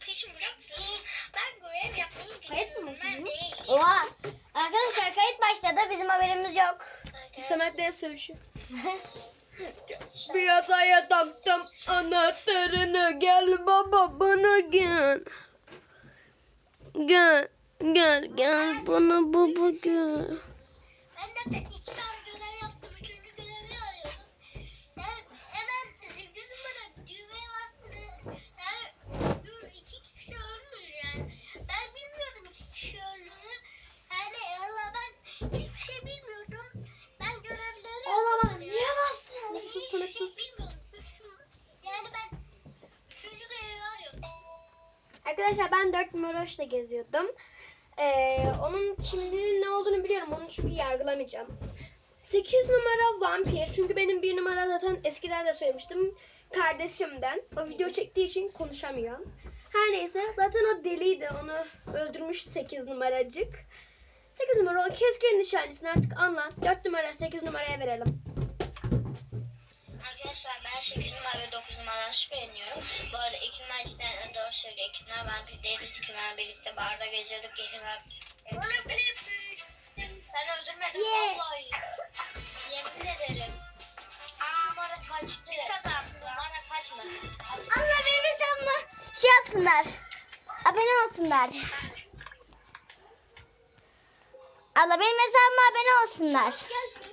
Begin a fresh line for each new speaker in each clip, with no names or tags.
Peşimi. Ben görev
Kayıt mı
gidiyorum. Ben
başladı?
değilim.
Oha. Arkadaşlar kayıt başladı. Bizim haberimiz yok.
Samet ne sövüşü? Bir yataya taktım anahtarını gel baba bana gel. Gel gel gel bana baba gel.
Ben de iki tane
Arkadaşlar ben 4 numaroşla geziyordum. Ee, onun kimliğinin ne olduğunu biliyorum. Onu çünkü yargılamayacağım. 8 numara vampir. Çünkü benim bir numara zaten eskiden de söylemiştim. Kardeşimden. O video çektiği için konuşamıyor. Her neyse zaten o deliydi. Onu öldürmüş 8 numaracık. 8 numara o keskin nişancısını artık anla. 4 numara 8 numaraya verelim.
Arkadaşlar ben 8 numara ve 9 numaradan şüpheleniyorum. Bu arada iki numara içten doğru söylüyor. İki numara vampir değil. Biz iki numara birlikte barda geziyorduk. İki numara... Ben öldürmedim
Yeah.
vallahi. Yemin ederim. Bir numara kaçtı. Biz kazandık. Numara kaçmadı.
Allah benim hesabıma şey yapsınlar. Abone olsunlar. Allah benim hesabıma abone olsunlar.
Gel.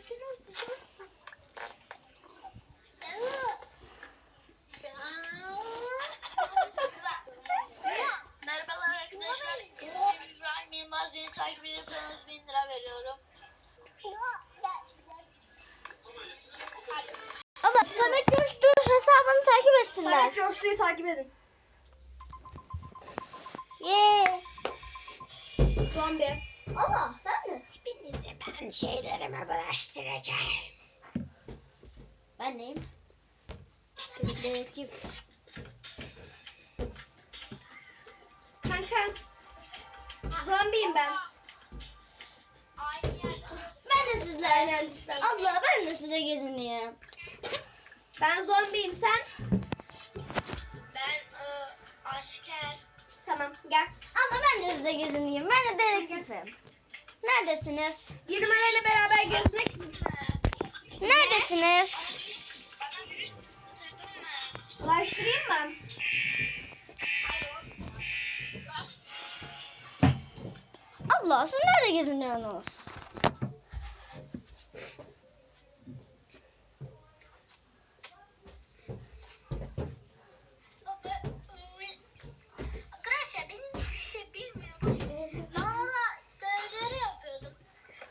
Coşlu'yu takip edin.
Yeah.
Zombi.
Allah sen mi?
Hepinize ben şeylerime bulaştıracağım.
Ben neyim? Dedektif.
Kanka. Zombiyim ben.
Ben de sizle.
Aynen.
Abla ben de size gezineyim.
Ben zombiyim sen.
Asker.
Tamam gel.
Abla ben de size gezineyim. Ben de dedektifim. Neredesiniz?
Bir numarayla beraber gezmek.
Neredesiniz?
Ulaştırayım mı?
Abla siz nerede geziniyorsunuz?
Arkadaşlar ben hiçbir şey bilmiyorum. Valla görevleri yapıyordum.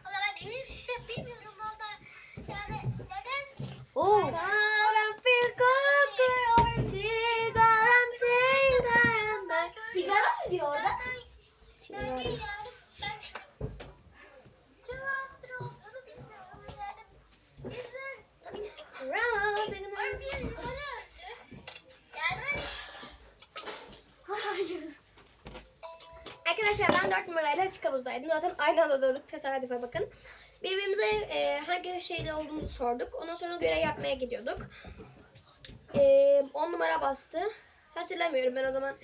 Valla ben hiçbir şey bilmiyorum valla. Yani neden?
Oo.
Karanfil kokuyor sigaram sigaram ben.
Sigara mı diyor orada?
Ben değil yani. Ben cevaptır olduğunu bilmiyorum yani. Bizden var bir yukarı öldü. Yani
Hayır. Arkadaşlar ben 4 numarayla açık havuzdaydım. Zaten aynı anda döndük. Tesadüfe bakın. Birbirimize e, hangi şeyde olduğumuzu sorduk. Ondan sonra görev yapmaya gidiyorduk. E, 10 numara bastı. Hatırlamıyorum ben o zaman.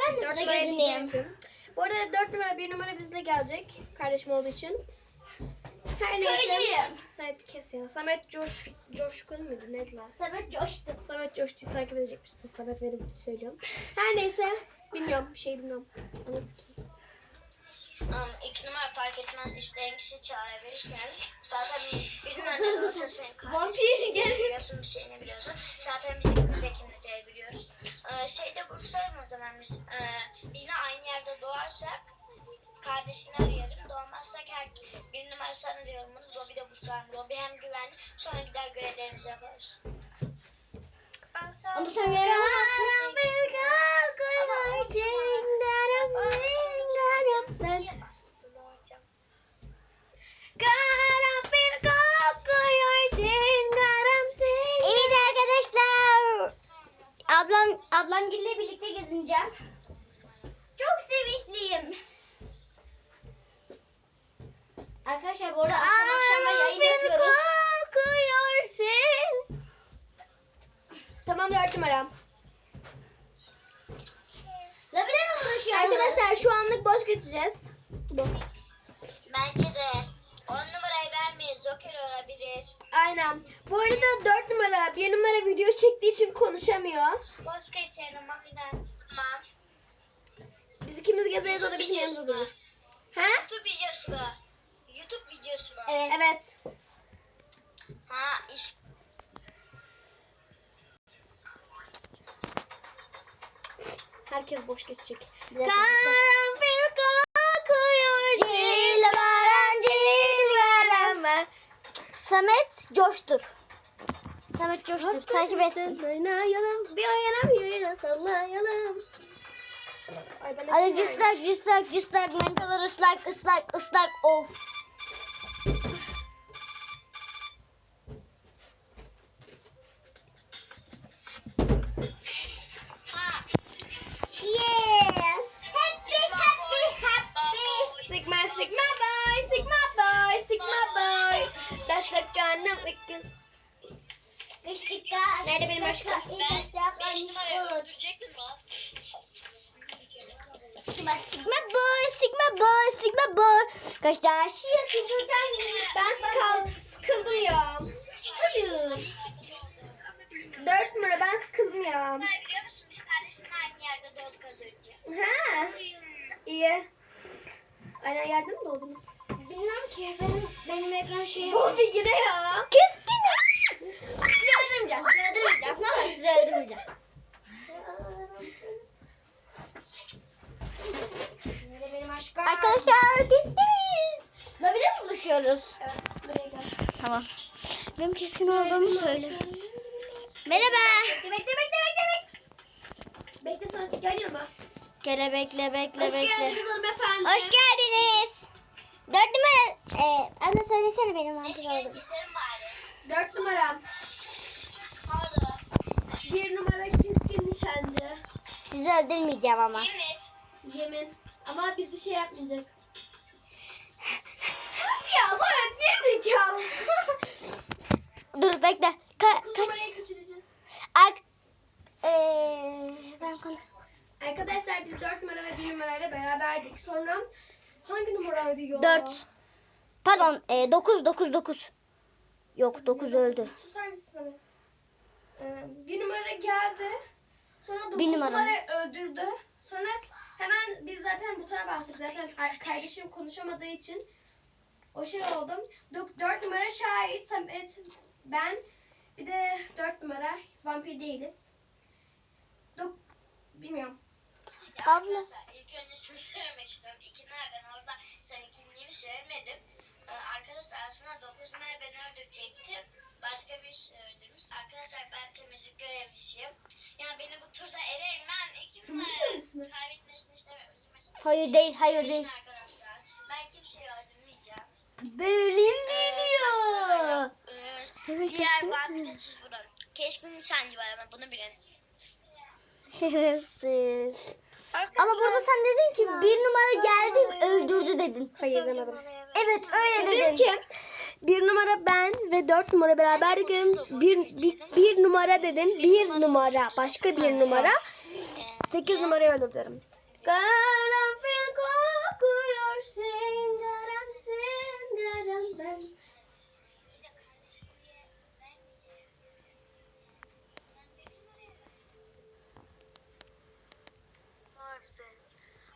Ben de size
diyecektim. Bu arada 4 numara 1 numara bizle gelecek. Kardeşim olduğu için. Her neyse. Samet kes ya. Samet Coş, Coşkun muydu? Neydi lan?
Samet coştu.
Samet Coşku'yu takip edecekmişsin. Samet benim söylüyorum. Her neyse. Bilmiyorum. Bir şey bilmiyorum. Ama sikeyim.
İki numara fark etmez isteyen kişi çağırabilirsin. Zaten bir numara olursa senin
Vampir
kardeşin
geldi.
biliyorsun bir şeyini biliyorsun. Zaten biz ikimiz de kimde diye biliyoruz. Ee, şeyde buluşalım o zaman biz. Ee, yine aynı yerde doğarsak kardeşini arayalım. Doğmazsak her bir numara sana diyorum bunu. Lobide buluşalım. Lobi hem güvenli. Sonra gider görevlerimizi yaparız.
Ama sen görev ablamgille birlikte gezineceğim. Çok sevinçliyim. Arkadaşlar bu arada akşam akşam da yayın yapıyoruz.
kokuyorsun. Tamam dört numaram. Arkadaşlar şu anlık boş geçeceğiz. Bu.
Bence de. 10 numarayı vermeyiz. Joker olabilir.
Aynen. Bu arada 4 numara, 1 numara video çektiği için konuşamıyor.
Boş geçelim aynen. Tamam.
Biz ikimiz gezeriz o da bizim yanımızda durur. He?
YouTube videosu mu? YouTube videosu mu?
Evet.
Evet.
Ha iş.
Herkes boş geçecek.
Bir dakika.
Karanfil kokuyor.
Cilveren cilveren. Samet coştur. Samet coştur. Takip etsin.
Oynayalım, bir oynayalım, bir oynayalım, sallayalım. Ay ben
Hadi
hepsini
cıstak cıstak cıstak mental ıslak ıslak ıslak of.
Ha.
Yeah. Happy happy happy.
Sigma, Sigma boy, Sigma boy, Sigma boy. That's the kind of wicked. Nerede benim aşkım?
Ben 5 numarayı öldürecektim lan.
Sigma sigma boy sigma boy sigma boy. Karşılaşıyor sigmadan.
Ben sıkal, sıkıldım. Hayır. Dört numara ben sıkıldım ya.
Biliyor musun biz kardeşimle aynı yerde doğduk az önce.
Ha, iyi. Aynen yerde mi doğdunuz?
Bilmem ki benim, benim ekran şeyim.
Zombi yine ya.
Keskin. Sizi öldürmeyeceğim. Sizi öldürmeyeceğim. Vallahi sizi öldürmeyeceğim.
Nerede benim aşkım?
Arkadaşlar keskiniz. Lobide mi buluşuyoruz?
Evet, buraya gel.
Tamam. Benim keskin olduğumu söyle. Merhaba.
Bekle, bekle, bekle, bekle, bekle. Bekle sana gel yanıma.
Gele bekle bekle
Hoş
bekle.
geldiniz hanımefendi.
Hoş geldiniz. Dört numara. Ee, anne söylesene benim
Eşeği
olduğumu.
Dört numara.
Pardon.
Bir numara keskin nişancı.
Sizi öldürmeyeceğim ama.
Yemin et.
Yemin. Ama bizi şey yapmayacak. ya bana gerizekalı.
Dur bekle. Ka kaç?
numarayı kaçıracağız.
Ark. Ee, ben konu.
Arkadaşlar biz 4 numara ve 1 numarayla beraberdik. Sonra hangi numaraydı ya?
Dört. Pardon. E, dokuz dokuz dokuz. Yok dokuz öldü.
Susar mısın? Ee, bir numara geldi. Sonra 9
Bir numara.
numara öldürdü. Sonra hemen biz zaten butona bastık. Zaten ar- kardeşim konuşamadığı için o şey oldu. 4 numara şahit, Samet, ben. Bir de 4 numara vampir değiliz. Dok bilmiyorum.
Ya
Abla.
ilk önce şunu söylemek istiyorum. İki nereden orada sen ikinliğimi söylemedin. Ee, arkadaşlar aslında 9 numara beni öldürecekti. Başka bir şey öldürmüş. Arkadaşlar ben temizlik görevlisiyim. Yani beni bu turda eleyemem. İki
Temizlik
numara
görevlisi mi?
kaybetmesini istemiyorum. Üzülmesin.
Hayır değil hayır değil.
Arkadaşlar ben kimseyi öldürmeyeceğim.
Bölüm
Ee, numara? Ee,
Evet,
diğer vampire siz vurun. Keşke sancı var ama bunu bilin.
Şerefsiz. Ama burada sen dedin ki bir numara geldi öldürdü dedin.
Hayır demedim.
Evet öyle
Dedim
dedin.
ki bir numara ben ve dört numara beraberdik dedim. Bir, bir, bir numara dedim. Bir numara. Başka bir numara. Sekiz numarayı öldür derim. Karanfil kokuyor singaram singaram ben.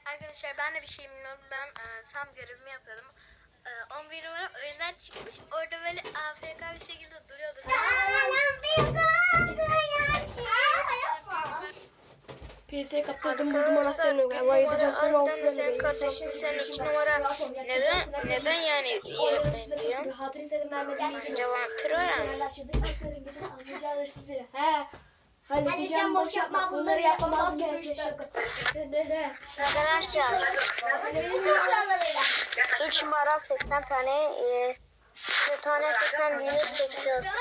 Arkadaşlar ben de bir şey bilmiyorum. Ben e, Sam görevimi yapıyordum. E, 11 numara oyundan çıkmış. Orada böyle AFK bir şekilde duruyordu.
PS'ye kaptırdım buldum anahtarını. Gideceğim seni altı
Harbiden de senin kardeşin sen iki numara neden neden yani yerden diyor?
Hatır istedim vermedim.
Bence vampir o yani.
He. Halledeceğim boş yapma bunları yapamaz gerçek şaka.
Arkadaşlar 3 numara 80 tane e, bir tane 80 diye çekiyorsun.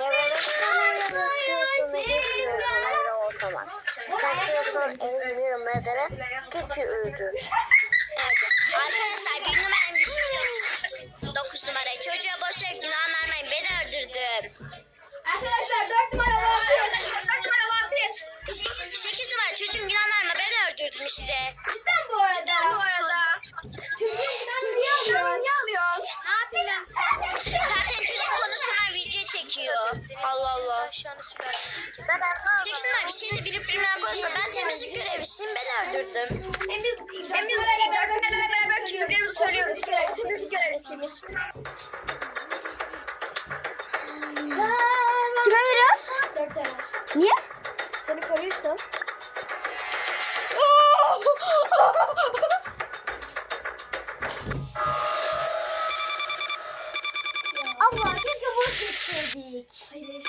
Böyle bir tane yapıyorsun geçmiyorsun öyle ortalar. Kaçıyorsun evleniyorum medere keçi öldür.
Arkadaşlar bir numaranın bir şey 9 numarayı çocuğa ver günah
görevlisiyim. Ben öldürdüm.
Hem biz, hem biz öğretmenlerle beraber kimliklerimizi söylüyoruz. Temizlik görevlisiymiş.
Kime veriyoruz?
Dört tane.
Niye?
Seni koruyorsam.
Allah boş geçseydik.
Hayır hayır.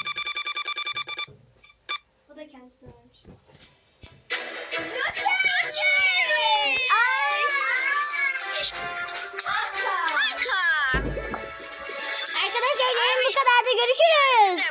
O da kendisine vermiş.
Arkadaşlar bu kadar da görüşürüz.